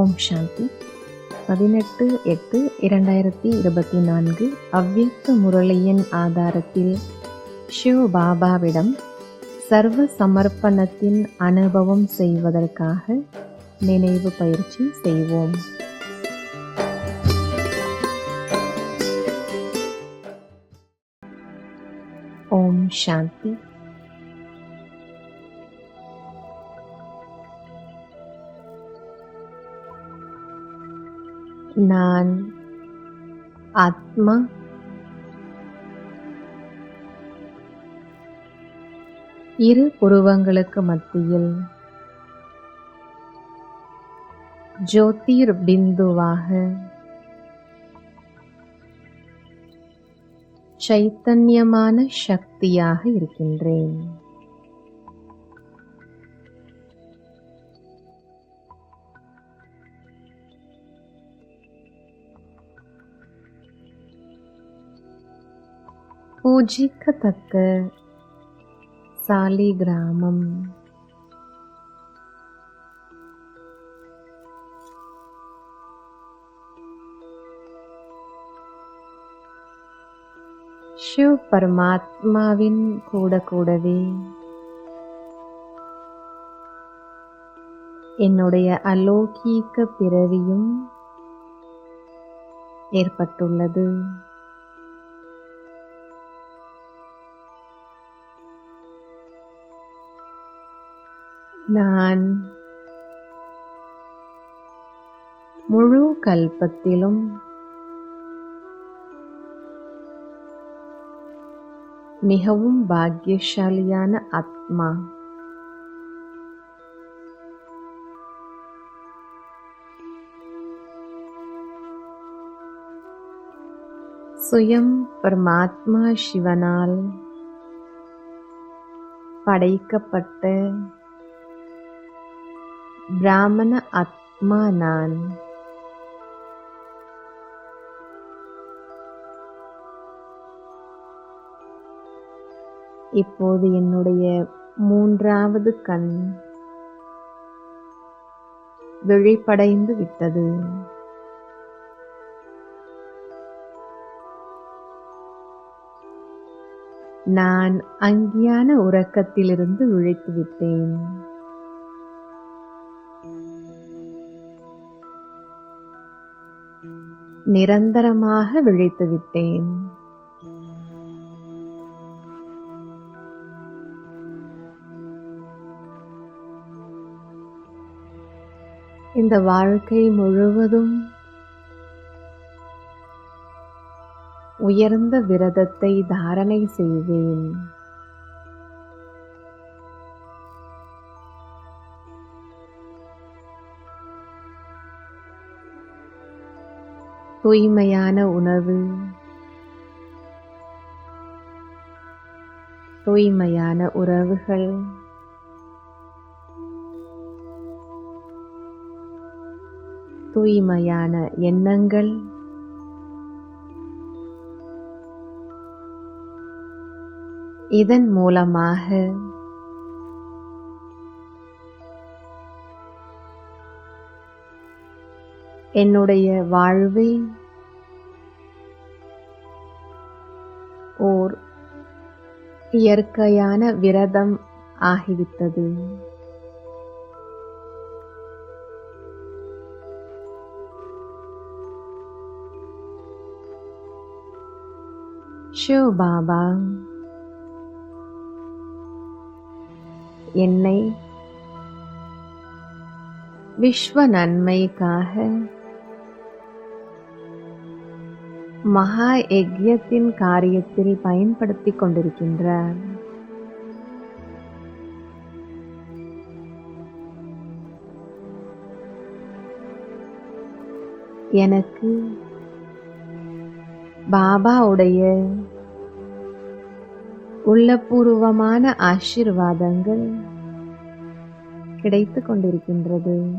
ஓம் சாந்தி. பதினெட்டு எட்டு இரண்டாயிரத்தி இருபத்தி நான்கு அவ்வியக்த முரளியின் ஆதாரத்தில் ஷிவ் பாபாவிடம் சர்வ சமர்ப்பணத்தின் அனுபவம் செய்வதற்காக நினைவு பயிற்சி செய்வோம். ஓம் சாந்தி. நான் ஆத்மா. இரு புருவங்களுக்கு மத்தியில் ஜோதிர் பிந்துவாக சைத்தன்யமான சக்தியாக இருக்கின்றேன். பூஜிக்கத்தக்க சாலிகிராமம். சிவ் பரமாத்மாவின் கூட கூடவே என்னுடைய அலோகீக பிறவியும் ஏற்பட்டுள்ளது. நான் முழு கல்பத்திலும் மிகவும் பாக்கியசாலியான ஆத்மா. சுயம் பரமாத்மா சிவனால் படைக்கப்பட்ட பிராமண ஆத்மா நான் இப்போது என்னுடைய மூன்றாவது கண் விழிப்படைந்து விட்டது. நான் அங்கியான உறக்கத்திலிருந்து விழித்து விட்டேன். நிரந்தரமாக விழித்து விட்டேன். இந்த வாழ்க்கை முழுவதும் உயர்ந்த விரதத்தை தாரணை செய்வேன். தூய்மையான உணவு. தூய்மையான உறவுகள். தூய்மையான எண்ணங்கள். இதன் மூலமாக என்னுடைய வாழ்வை ஓர் இயற்கையான விரதம் ஆகிவிட்டது. ஷிவ் பாபா என்னை விஸ்வ நன்மைக்காக மகா யஜ்யத்தின் காரியத்தில் பயன்படுத்திக் கொண்டிருக்கின்றார். எனக்கு பாபாவுடைய உள்ளபூர்வமான ஆசிர்வாதங்கள் கிடைத்து கொண்டிருக்கின்றது.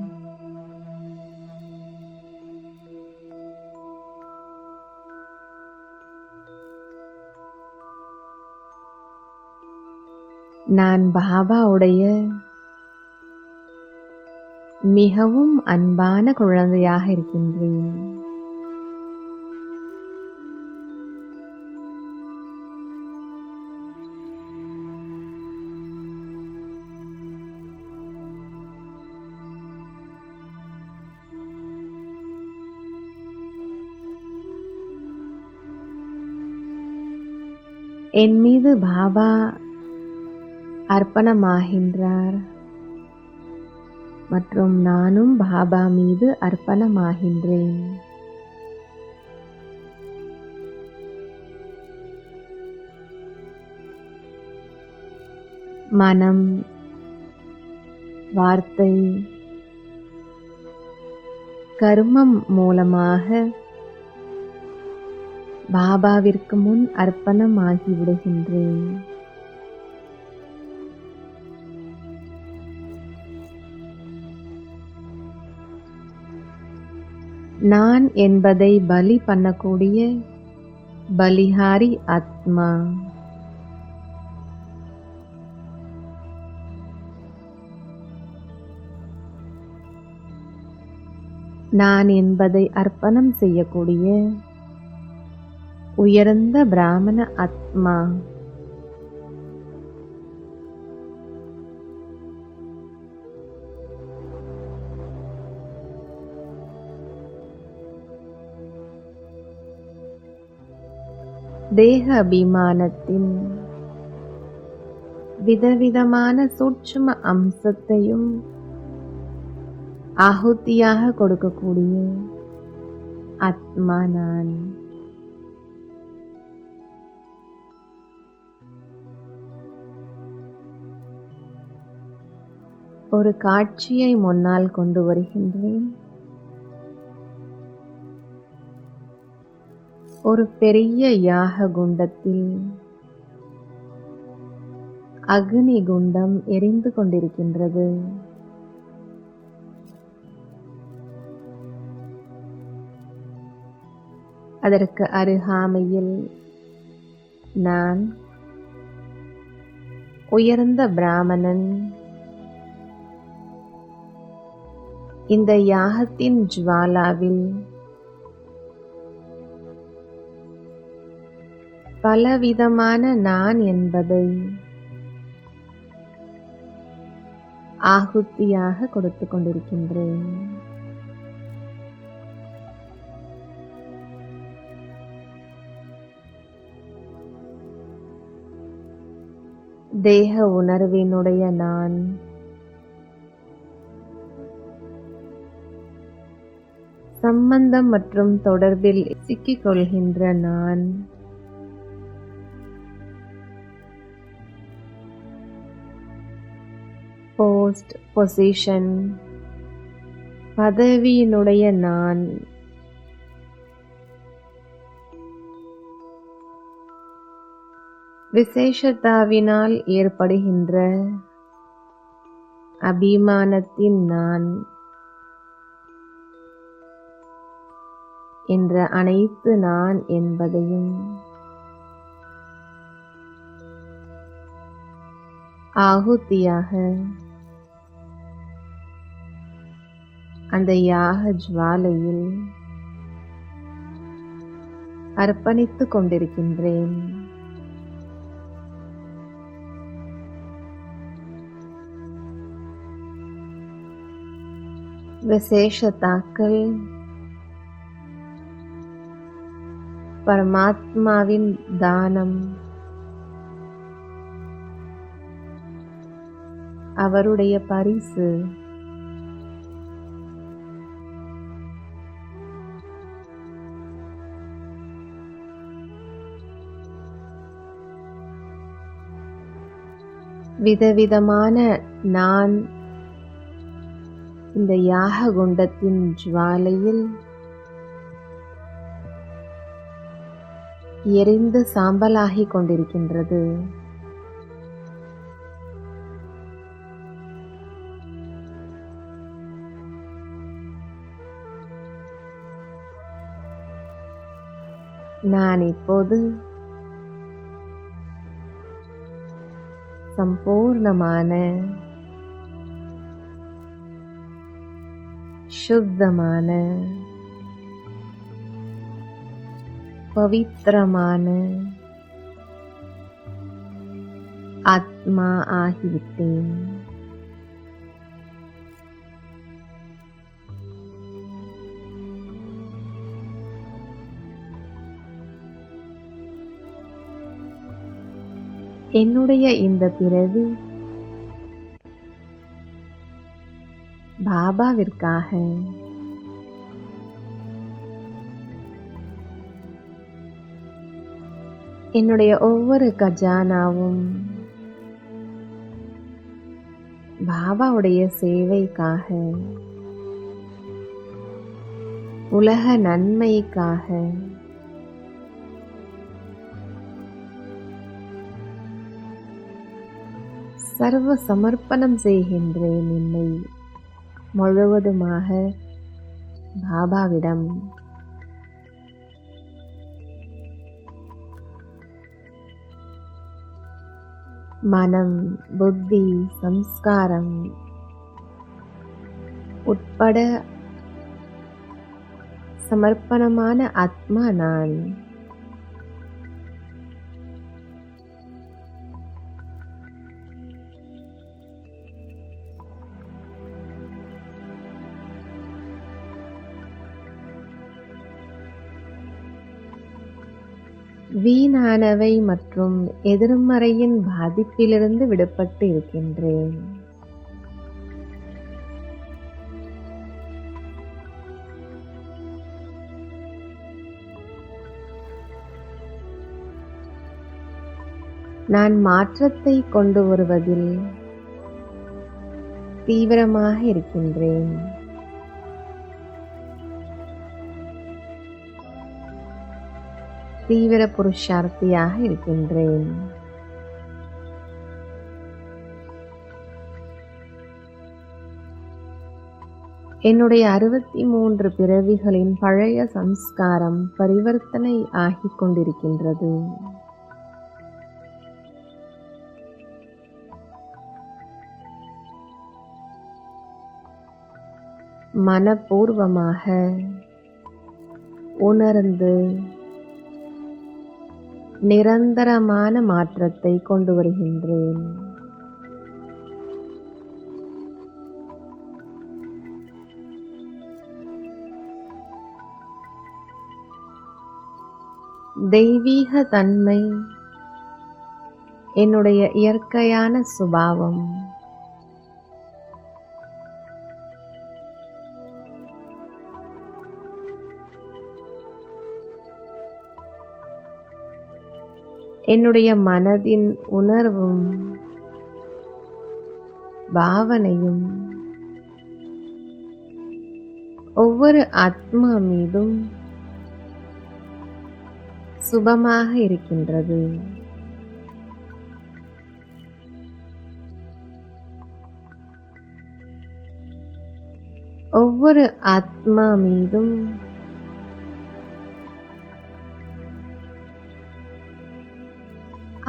நான் பாபாவுடைய மிகவும் அன்பான குழந்தையாக இருக்கின்றேன். என் மீது பாபா அர்ப்பணமாகின்றார். மற்றும் நானும் பாபா மீது அர்ப்பணமாகின்றேன். மனம் வார்த்தை கர்மம் மூலமாக பாபாவிற்கு முன் அர்ப்பணமாகி நான் என்பதை பலி பண்ணக்கூடிய பலிஹாரி ஆத்மா. நான் என்பதை அர்ப்பணம் செய்யக்கூடிய உயர்ந்த பிராமண ஆத்மா. தேக அபிமானத்தின் விதவிதமான சூட்சும அம்சத்தையும் ஆಹುತಿயாக கொடுக்கக்கூடிய ஆத்மா நான் ஒரு காட்சியை முன்னால் கொண்டு வருகின்றேன். ஒரு பெரிய யாக குண்டத்தில் அக்னி குண்டம் எரிந்து கொண்டிருக்கின்றது. அதற்கு அருகாமையில் நான் உயர்ந்த பிராமணன். இந்த யாகத்தின் ஜுவாலாவில் பலவிதமான நான் என்பதை ஆகுத்தியாக கொடுத்து கொண்டிருக்கின்றேன். தேக உணர்வினுடைய நான் சம்பந்தம் மற்றும் தொடர்பில் சிக்கிக் கொள்கின்ற நான் போஸ்ட் பொசிஷன் பதவியினுடைய நான். விசேஷத்தாவினால் ஏற்படுகின்ற அபிமானத்தின் நான் என்ற அனைத்து நான் என்பதையும் ஆகுத்தியாக அந்த யாக ஜுவாலையில் அர்ப்பணித்துக் கொண்டிருக்கின்றேன். விசேஷத்தாக்கள் பரமாத்மாவின் தானம் அவருடைய பரிசு விதவிதமான நான் இந்த யாக குண்டத்தின் ஜுவாலையில் எரிந்து சாம்பலாகிக் கொண்டிருக்கின்றது. நான் இப்போது सम्पूर्णमान शुद्धमान पवित्रमान आत्मा आहीते। என்னுடைய இந்த பிறவி பாபாவிற்காக. என்னுடைய ஒவ்வொரு கஜானாவும் பாபாவுடைய சேவைக்காக உலக நன்மைக்காக சர்வ சமர்ப்பணம் செய்கின்றேன் என்னை முழுவதுமாக பாபாவிடம். மனம் புத்தி சம்ஸ்காரம் உட்பட சமர்ப்பணமான ஆத்மா நான். வீணானவை மற்றும் எதிர்மறையின் பாதிப்பிலிருந்து விடுபட்டு இருக்கின்றேன். நான் மாற்றத்தை கொண்டு வருவதில் தீவிரமாக இருக்கின்றேன். தீவிர புருஷார்த்தியாக இருக்கின்றேன். என்னுடைய அறுபத்தி மூன்று பிறவிகளின் பழைய சம்ஸ்காரம் பரிவர்த்தனை ஆகிக் கொண்டிருக்கின்றது. மனப்பூர்வமாக உணர்ந்து நிரந்தரமான மாற்றத்தை கொண்டு வருகின்றேன். தெய்வீக தன்மை என்னுடைய இயற்கையான சுபாவம். என்னுடைய மனதின் உணர்வும் பாவனையும் ஒவ்வொரு ஆத்மா மீதும் சுபமாக இருக்கின்றது. ஒவ்வொரு ஆத்மா மீதும்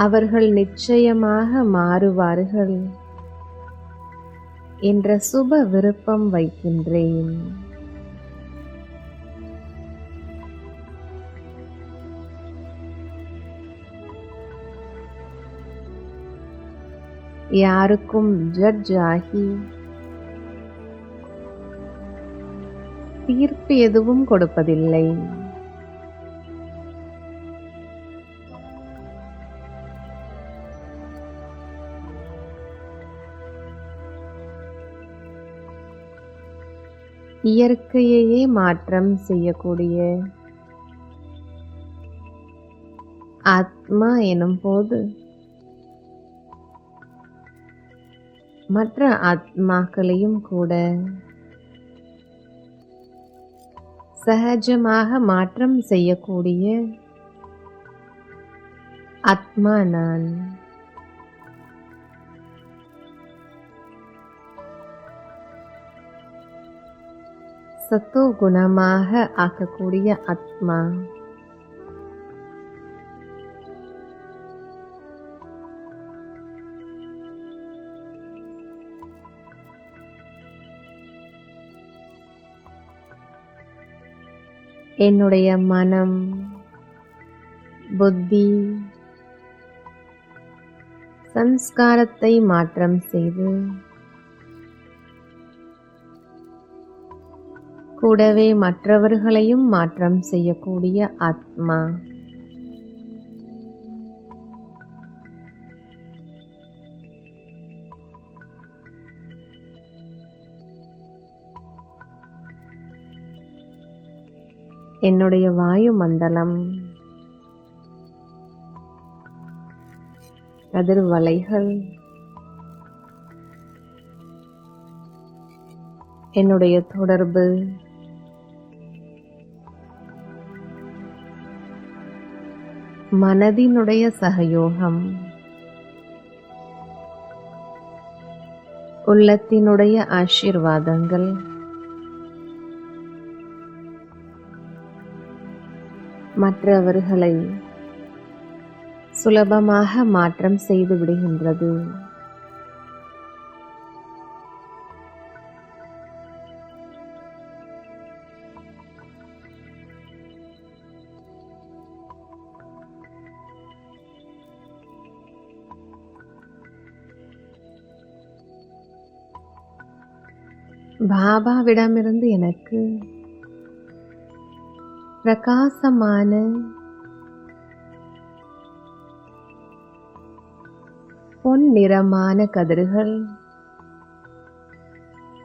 அவர்கள் நிச்சயமாக மாறுவார்கள் என்ற சுப விருப்பம் வைக்கின்றேன். யாருக்கும் ஜட்ஜ் ஆகி தீர்ப்பு எதுவும் கொடுப்பதில்லை. இயற்கையையே மாற்றம் செய்யக்கூடிய ஆத்மா எனும் போது மற்ற ஆத்மாக்களையும் கூட சகஜமாக மாற்றம் செய்யக்கூடிய ஆத்மா நான். சத்து குணமாக ஆக்கக்கூடிய ஆத்மா. என்னுடைய மனம் புத்தி சம்ஸ்காரத்தை மாற்றம் செய்து கூடவே மற்றவர்களையும் மாற்றம் செய்யக்கூடிய ஆத்மா. என்னுடைய வாயு மண்டலம். கதிர்வலைகள். என்னுடைய தொடர்பு. மனதினுடைய சகயோகம். உள்ளத்தினுடைய ஆசீர்வாதங்கள். மற்றவர்களை சுலபமாக மாற்றம் செய்து விடுகின்றது. பாபாவிடமிருந்து எனக்கு பிரகாசமான பொன் நிறமான கதிர்கள்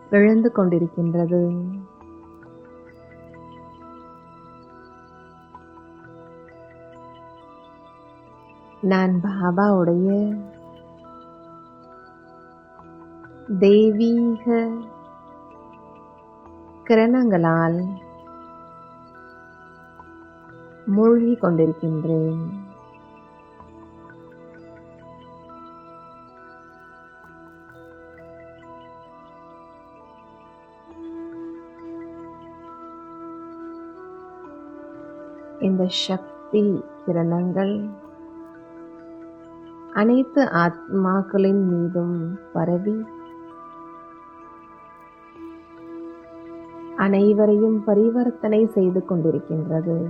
விழுந்து கொண்டிருக்கின்றது. நான் பாபாவுடைய தெய்வீக கிரணங்களால் மூழ்கி கொண்டிருக்கின்றேன் இந்த சக்தி கிரணங்கள் அனைத்து ஆத்மாக்களின் மீதும் பரவி அனைவரையும் பரிவர்த்தனை செய்து கொண்டிருக்கின்றது.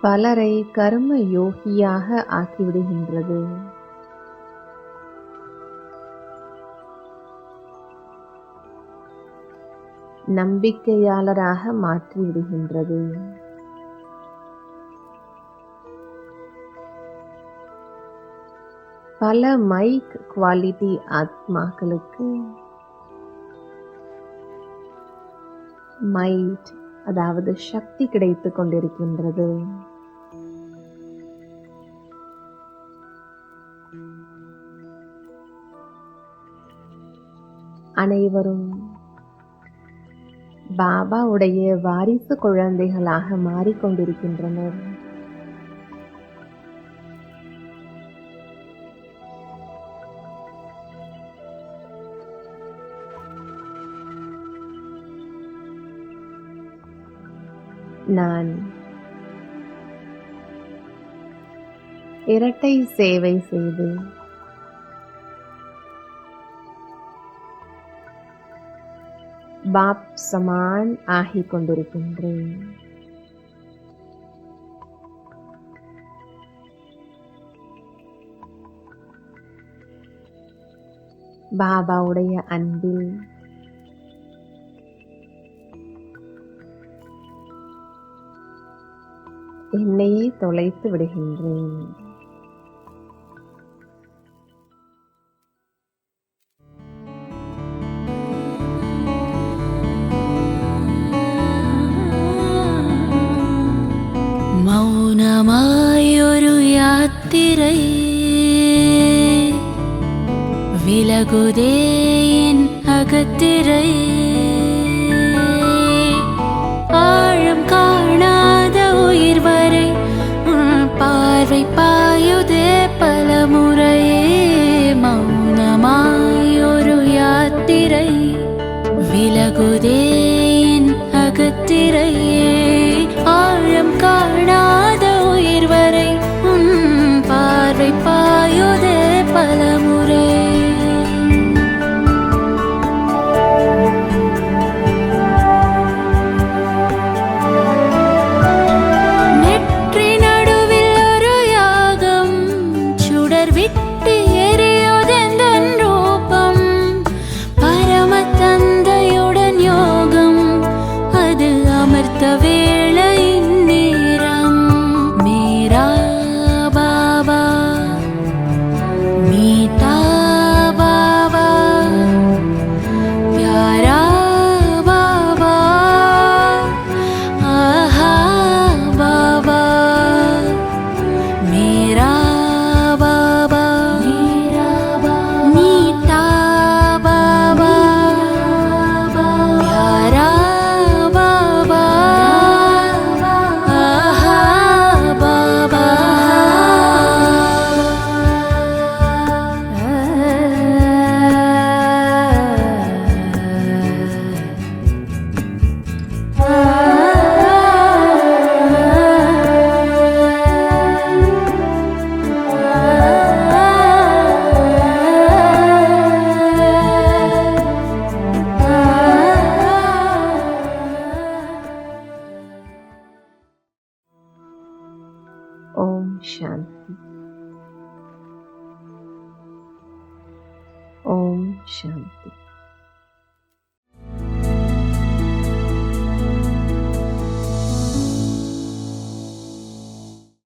பலரை கர்ம யோகியாக ஆக்கிவிடுகின்றது. நம்பிக்கையாளராக மாற்றிவிடுகின்றது. பல மைக் குவாலிட்டி ஆத்மாக்களுக்கு மைட் அதாவது சக்தி கிடைத்து கொண்டிருக்கின்றது. அனைவரும் பாபாவுடைய வாரிசு குழந்தைகளாக மாறிக்கொண்டிருக்கின்றனர். நான். இரட்டை சேவை செய்து. பாப் சமான் ஆகிக் கொண்டிருக்கின்றேன். பாபாவுடைய அன்பில் என்னையே தொலைத்து விடுகின்றேன்.